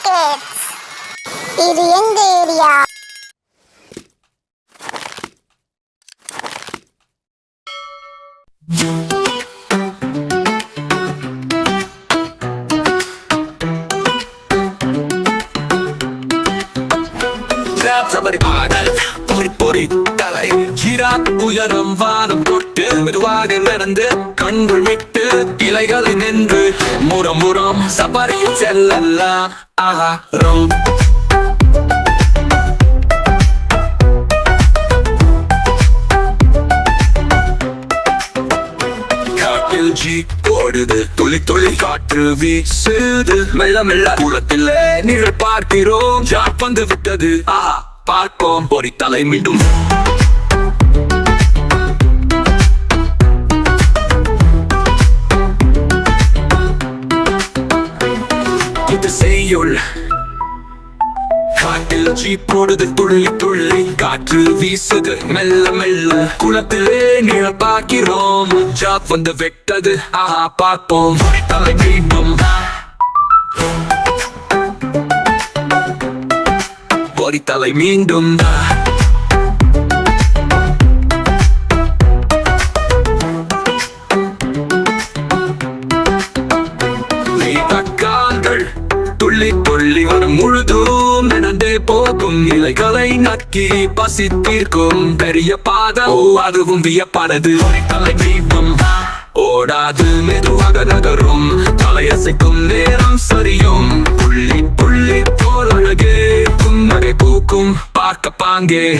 Kids இது எங்க area? பாடல் பொறி பொறி தலை ஜிராத் உயரம் வானம் தொட்டு மெதுவாக நடந்து கண்கள் விட்டு இலைகளில் நின்று முறம் முறம் சபரியில் செல்லலாம் ஆஹா ரம் ஜி ஓடுது துளி துளி காற்று வீசுது. மெல்ல மெல்ல குளத்திலே நிழல் பார்க்கிறோம். ஜாட் வந்து விட்டது. ஆஹா பார்ப்போம். பொறித்தலை மீண்டும். செய்யுள். காட்டில் ஜீப்போடுது துள்ளி துள்ளி காற்று வீசுது மெல்ல மெல்ல. குளத்திலே நிழல் பார்க்கிறோம் ஜாப் வந்து வெட்டது ஆஹா பார்ப்போம். தலை மீண்டும். தலை மீண்டும். தான் முழுதும் நடந்தே போகும் இலைகளை நக்கி பசி தீர்க்கும் பெரிய பாதம் ஓ அதுவும் வியப்பானது. தலை தீபம் ஓடாது மெதுவாக நகரும். தலையசைக்கும் நேரம் சரியும். புள்ளி புள்ளி போல் அழகே. புன்னகை பூக்கும் பார்க்க பாங்கே.